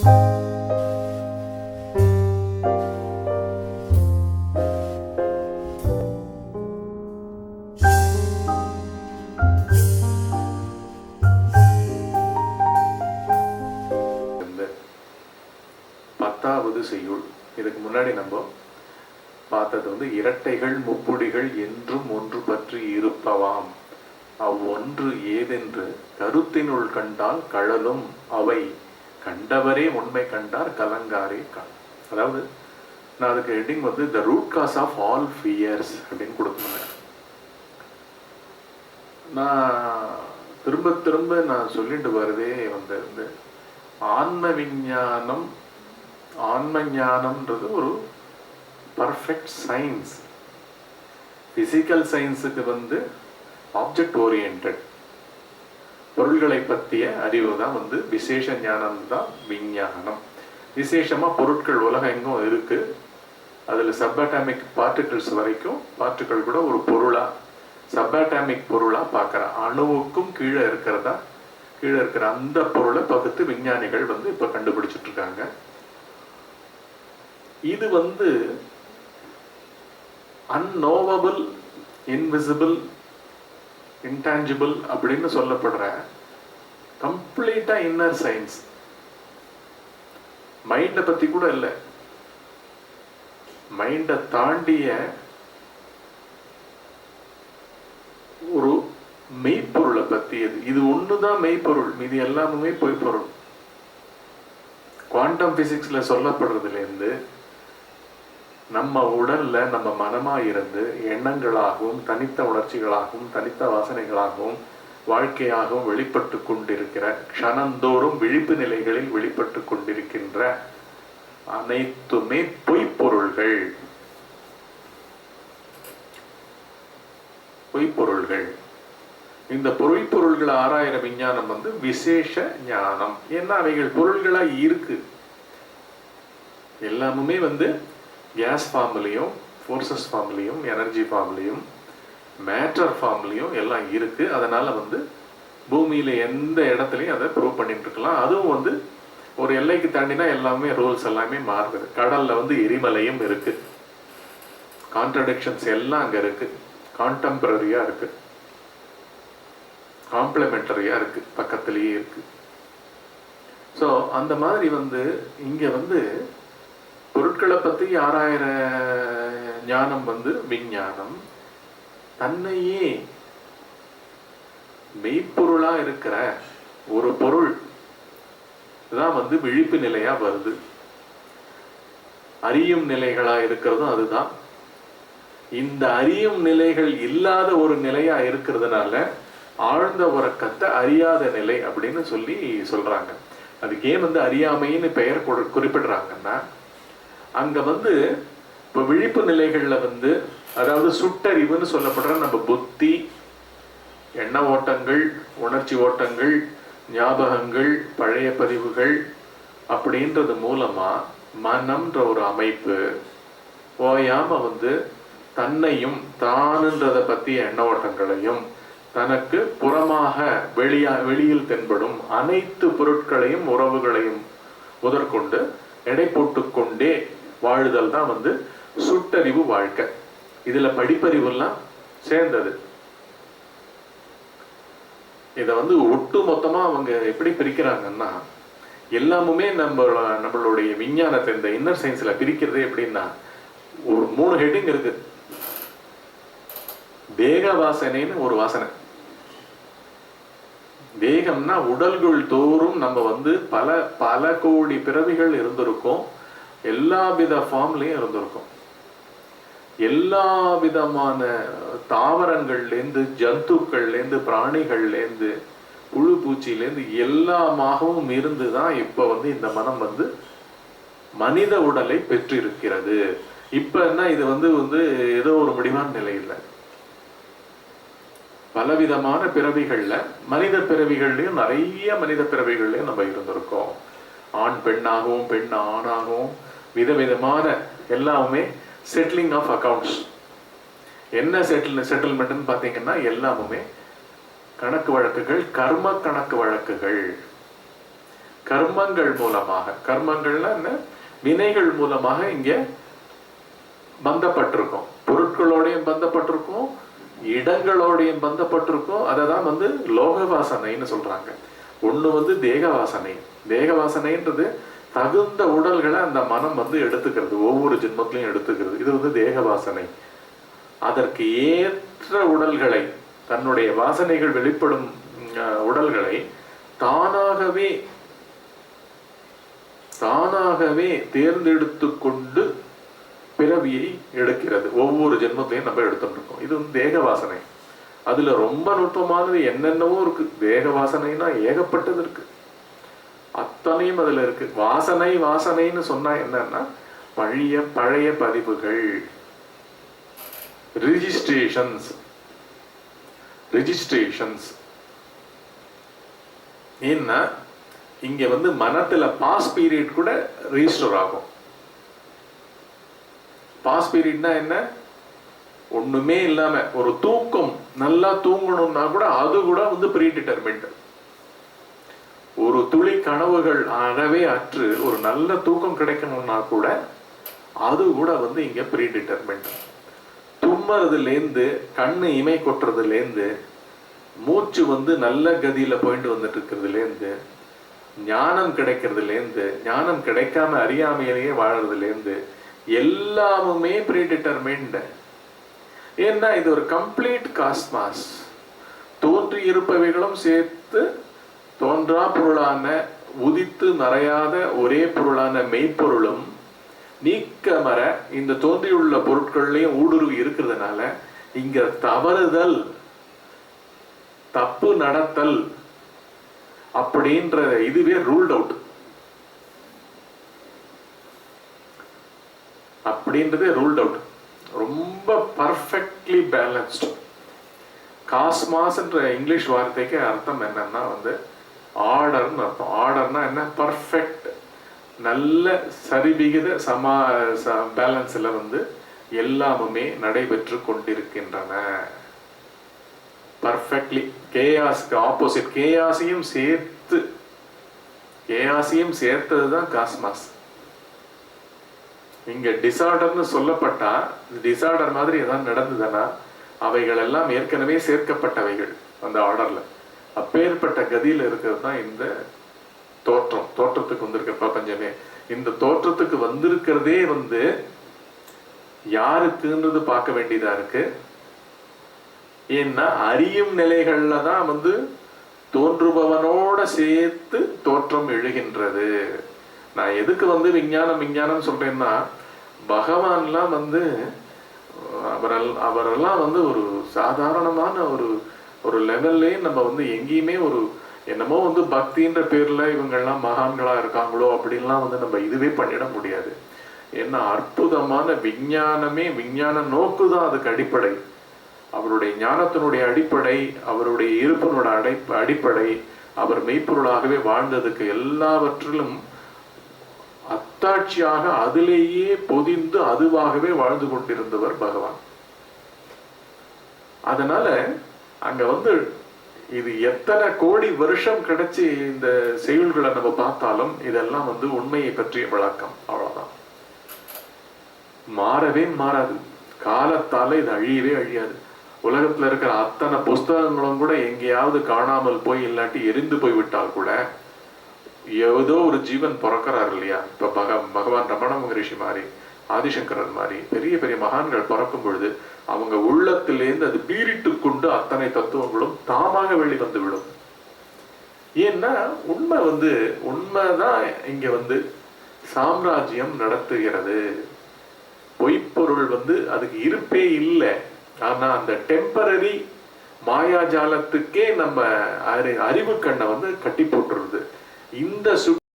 பத்தாவது செய்யுள் இதுக்கு முன்னாடி நம்ம பார்த்தது வந்து இரட்டைகள் முப்புடிகள் என்றும் ஒன்று பற்றி இருப்பவாம். அவ்வொன்று ஏதென்று கருத்தினுள் கண்டால் கழலும் அவை. கண்டவரே உண்மை கண்டார் கலங்காரே கண். அதாவது நான் அதுக்கு ஹெட்டிங் வந்து the root cause of all fears அப்படின்னு கொடுத்துருந்தேன் நான் திரும்ப திரும்ப நான் சொல்லிட்டு வரதே வந்து வந்து ஆன்ம விஞ்ஞானம் ஆன்ம ஞானம்ன்றது ஒரு பர்ஃபெக்ட் சயின்ஸ் ஃபிசிக்கல் சயின்ஸுக்கு வந்து ஆப்ஜெக்ட் ஓரியன்ட் பொருள்களை பற்றிய அறிவு தான் வந்து விசேஷ ஞானம் தான் விஞ்ஞானம். விசேஷமாக பொருட்கள் உலகம் எங்கும் இருக்குது அதில் சப்பாட்டாமிக் பார்ட்டிகிள்ஸ் வரைக்கும் பார்ட்டிகள் கூட ஒரு பொருளாக சப்பாட்டாமிக் பொருளாக பார்க்குறேன் அணுவுக்கும் கீழே இருக்கிறதா கீழே இருக்கிற அந்த பொருளை பகுத்து விஞ்ஞானிகள் வந்து இப்போ கண்டுபிடிச்சிட்டு இருக்காங்க. இது வந்து அன்னோவபிள் இன்விசிபிள் இன்டான்ஜிபிள் அப்படின்னு சொல்லப்படுற கம்ப்ளீட்டாக இன்னர் சயின்ஸ் மைண்டை பத்தி கூட இல்லை. மைண்டை தாண்டிய ஒரு மெய்ப்பொருளை பத்தி இது இது தான் மெய்ப்பொருள். மீதி எல்லாமே பொய்ப்பொருள். குவாண்டம் பிசிக்ஸ்ல சொல்லப்படுறதுலேருந்து இருந்து நம்ம உடல்ல நம்ம மனமா இருந்து எண்ணங்களாகவும் தனித்த உணர்ச்சிகளாகவும் தனித்த வாசனைகளாகவும் வாழ்க்கையாகவும் வெளிப்பட்டு கொண்டிருக்கிற க்ஷணந்தோறும் விழிப்பு நிலைகளில் வெளிப்பட்டு கொண்டிருக்கின்ற அனைத்துமே பொய்ப்பொருள்கள். பொய்ப்பொருள்கள். இந்த பொய்ப்பொருள்களை ஆராயிற விஞ்ஞானம் வந்து விசேஷ ஞானம். ஏன்னா அவைகள் பொருள்களா இருக்கு? எல்லாமுமே வந்து கேஸ் ஃபார்ம்லேயும் ஃபோர்ஸஸ் ஃபார்ம்லேயும் எனர்ஜி ஃபார்ம்லேயும் மேட்டர் ஃபார்ம்லேயும் எல்லாம் இருக்குது அதனால் வந்து பூமியில் எந்த இடத்துலையும் அதை ப்ரூவ் பண்ணிட்டுருக்கலாம் அதுவும் வந்து ஒரு எல்லைக்கு தாண்டினா எல்லாமே ரூல்ஸ் எல்லாமே மாறுது. கடலில் வந்து எரிமலையும் இருக்குது கான்ட்ரடிக்ஷன்ஸ் எல்லாம் அங்கே இருக்குது கான்டெம்பரரியா இருக்குது காம்ப்ளிமெண்டரியாக இருக்குது பக்கத்துலேயே இருக்குது ஸோ அந்த மாதிரி வந்து இங்கே வந்து பொருட்களை பற்றி ஆறாயிர ஞானம் வந்து விஞ்ஞானம். தன்னையே மெய்ப்பொருளா இருக்கிற ஒரு பொருள் தான் வந்து விழிப்பு நிலையா வருது. அறியும் நிலைகளா இருக்கிறதும் அதுதான். இந்த அறியும் நிலைகள் இல்லாத ஒரு நிலையா இருக்கிறதுனால ஆழ்ந்த உறக்கத்தை அறியாத நிலை அப்படின்னு சொல்லி சொல்றாங்க. அதுக்கு ஏன் வந்து அறியாமைன்னு பெயர் குறிப்பிடுறாங்கன்னா அங்கே வந்து இப்போ விழிப்பு நிலைகளில் வந்து அதாவது சுட்டறிவுன்னு சொல்லப்படுற நம்ம புத்தி எண்ண ஓட்டங்கள் உணர்ச்சி ஓட்டங்கள் ஞாபகங்கள் பழைய பதிவுகள் அப்படின்றது மூலமாக மனம்ன்ற ஒரு அமைப்பு ஓயாமல் வந்து தன்னையும் தானுன்றதை பற்றிய எண்ண ஓட்டங்களையும் தனக்கு புறமாக வெளியா வெளியில் தென்படும் அனைத்து பொருட்களையும் உறவுகளையும் முதற்கொண்டு எடை போட்டுக்கொண்டே வாழுதல் தான் வந்து சுட்டறிவு வாழ்க்கை. இதுல படிப்பறிவுலாம் சேர்ந்தது. இதை வந்து ஒட்டு மொத்தமா அவங்க எப்படி பிரிக்கிறாங்கன்னா எல்லாமுமே நம்ம நம்மளுடைய விஞ்ஞானத்தை இந்த இன்னர் சயின்ஸ்ல பிரிக்கிறது எப்படின்னா ஒரு மூணு ஹெட்டிங் இருக்கு. தேக வாசனைன்னு ஒரு வாசனை. தேகம்னா உடல்கள் தோறும் நம்ம வந்து பல பல கோடி பிறவிகள் இருந்திருக்கோம். எல்லா வித ஃபார்ம்லயும் இருந்திருக்கோம். எல்லா விதமான தாவரங்கள்லேருந்து ஜந்துக்கள்லேருந்து பிராணிகள்லேருந்து புழு பூச்சியிலேருந்து எல்லாமாகவும் இருந்து தான் இப்போ வந்து இந்த மனம் வந்து மனித உடலை பெற்றிருக்கிறது. இப்போ என்ன இது வந்து வந்து ஏதோ ஒரு முடிவான நிலை இல்லை பலவிதமான பிறவிகள்ல மனித பிறவிகள்லயும் நிறைய மனித பிறவிகள்லயும் நம்ம இருந்திருக்கோம். ஆண் பெண்ணாகவும் பெண் ஆணாகவும் விதவிதமான எல்லாமே செட்டிலிங் ஆஃப் அக்கவுண்ட்ஸ் என்ன செட்டில் செட்டில்மெண்ட்னு பார்த்தீங்கன்னா எல்லாமுமே கணக்கு வழக்குகள் கர்ம கணக்கு வழக்குகள். கர்மங்கள் மூலமாக. கர்மங்கள்னா என்ன? வினைகள் மூலமாக இங்க பந்தப்பட்டிருக்கும். பொருட்களோடையும் பந்தப்பட்டிருக்கும் இடங்களோடையும் பந்தப்பட்டிருக்கும். அதை தான் வந்து லோக வாசனைன்னு சொல்றாங்க. ஒண்ணு வந்து தேக வாசனை தேக வாசனைன்றது தகுந்த உடல்களை அந்த மனம் வந்து எடுத்துக்கிறது. ஒவ்வொரு ஜென்மத்திலையும் எடுத்துக்கிறது. இது வந்து தேக வாசனை அதற்கு ஏற்ற உடல்களை தன்னுடைய வாசனைகள் வெளிப்படும் உடல்களை தானாகவே தானாகவே தேர்ந்தெடுத்து கொண்டு பிறவியை எடுக்கிறது. ஒவ்வொரு ஜென்மத்தையும் நம்ம எடுத்துட்டு இருக்கோம் இது வந்து தேக வாசனை அதுல ரொம்ப நுட்பமானது என்னென்னவோ இருக்கு. தேக வாசனைனா ஏகப்பட்டது இருக்கு. அத்தனையும் அதில் இருக்கு. வாசனை வாசனைன்னு சொன்னா என்னன்னா பழைய பழைய பதிவுகள். ரிஜிஸ்ட்ரேஷன்ஸ் ரிஜிஸ்ட்ரேஷன்ஸ் ஏன்னா இங்க வந்து மனத்துல பாஸ் பீரியட் கூட ரிஜிஸ்டர் ஆகும். பாஸ் பீரியட்னா என்ன? ஒண்ணுமே இல்லாம ஒரு தூக்கம் நல்லா தூங்கணும்னா கூட அது கூட வந்து ப்ரீ டிட்டர்மெண்ட் ஒரு துளி கனவுகள் அறவே அற்று ஒரு நல்ல தூக்கம் கிடைக்கணும்னா கூட அது கூட வந்து இங்கே ப்ரீ டிட்டர்மெண்ட் தும்மறதுலேருந்து கண்ணு இமை கொட்டுறதுலேருந்து மூச்சு வந்து நல்ல கதியில் போயிட்டு வந்துட்டு இருக்கிறதுலேருந்து ஞானம் கிடைக்கிறதுலேருந்து ஞானம் கிடைக்காம அறியாமையிலேயே வாழறதுலேருந்து எல்லாமுமே ப்ரீ டிட்டர்மெண்ட் ஏன்னா இது ஒரு கம்ப்ளீட் காஸ்மாஸ் தோன்றி இருப்பவைகளும் சேர்த்து தோன்றா பொருளான உதித்து மறையாத ஒரே பொருளான மெய்ப்பொருளும் நீக்கமர இந்த தோன்றியுள்ள பொருட்கள்லையும் ஊடுருவி இருக்கிறதுனால இங்க தவறுதல் தப்பு நடத்தல் அப்படின்ற இதுவே ரூல்ட் அவுட் அப்படின்றதே ரூல்ட் அவுட் ரொம்ப பர்ஃபெக்ட்லி பேலன்ஸ்டு காஸ்மாஸ்ன்ற இங்கிலீஷ் வார்த்தைக்கு அர்த்தம் என்னன்னா வந்து ஆர்டர்னு அர்த்தம். ஆர்டர்னா என்ன? பர்ஃபெக்ட் நல்ல சரிவிகித சமா பேலன்ஸில் வந்து எல்லாமுமே நடைபெற்று கொண்டிருக்கின்றன. பர்ஃபெக்ட்லி கேஆஸ்க்கு ஆப்போசிட் கேஆசியும் சேர்த்து. கேஆசியும் சேர்த்தது தான் காஸ்மாஸ் இங்க டிசார்டர்னு சொல்லப்பட்டா டிசார்டர் மாதிரி ஏதாவது நடந்ததுன்னா அவைகள் எல்லாம் ஏற்கனவே சேர்க்கப்பட்டவைகள் அந்த ஆர்டர்ல அப்பேற்பட்ட கதியில் இருக்கிறது தான் இந்த தோற்றம் தோற்றத்துக்கு வந்திருக்க பிரபஞ்சமே. இந்த தோற்றத்துக்கு வந்திருக்கிறதே வந்து யாருக்குன்றது பார்க்க வேண்டியதா இருக்கு? ஏன்னா அறியும் நிலைகள்ல தான் வந்து தோன்றுபவனோட சேர்த்து தோற்றம் எழுகின்றது. நான் எதுக்கு வந்து விஞ்ஞானம் விஞ்ஞானம் சொல்றேன்னா பகவான்லாம் வந்து அவரெல்லாம் அவரெல்லாம் வந்து ஒரு சாதாரணமான ஒரு ஒரு லெவல்லே நம்ம வந்து எங்கேயுமே ஒரு என்னமோ வந்து பக்தின்ற பேர்ல இவங்கெல்லாம் மகான்களா இருக்காங்களோ அப்படின்லாம் வந்து நம்ம இதுவே பண்ணிட முடியாது. ஏன்னா அற்புதமான விஞ்ஞானமே விஞ்ஞான நோக்குதான் அதுக்கு அடிப்படை. அவருடைய ஞானத்தினுடைய அடிப்படை அவருடைய இருப்பினோட அடை அடிப்படை அவர் மெய்ப்பொருளாகவே வாழ்ந்ததுக்கு எல்லாவற்றிலும் அத்தாட்சியாக அதிலேயே பொதிந்து அதுவாகவே வாழ்ந்து கொண்டிருந்தவர் பகவான். அதனால அங்க வந்து இது எத்தனை கோடி வருஷம் கிடைச்சி இந்த செயல்களை நம்ம பார்த்தாலும் இதெல்லாம் வந்து உண்மையை பற்றிய விளக்கம். அவ்வளவுதான். மாறவே மாறாது. காலத்தால இது அழியவே அழியாது. உலகத்துல இருக்கிற அத்தனை புஸ்தகங்களும் கூட எங்கேயாவது காணாமல் போய் இல்லாட்டி எரிந்து போய் விட்டால் கூட ஏதோ ஒரு ஜீவன் பிறக்கிறார் இல்லையா? இப்ப பக பகவான் ரமண மகரிஷி மாதிரி ஆதிசங்கரன் மாதிரி பெரிய பெரிய மகான்கள் பிறக்கும் பொழுது அவங்க உள்ளத்திலேருந்து அது பீரிட்டு கொண்டு அத்தனை தத்துவங்களும் தாமாக வெளிவந்து விடும் ஏன்னா உண்மை வந்து உண்மைதான் இங்க வந்து சாம்ராஜ்யம் நடத்துகிறது. பொய்ப்பொருள் வந்து அதுக்கு இருப்பே இல்லை. ஆனா அந்த டெம்பரரி மாயாஜாலத்துக்கே நம்ம அறி அறிவு கண்ணை வந்து கட்டி போட்டுருது. இந்த சு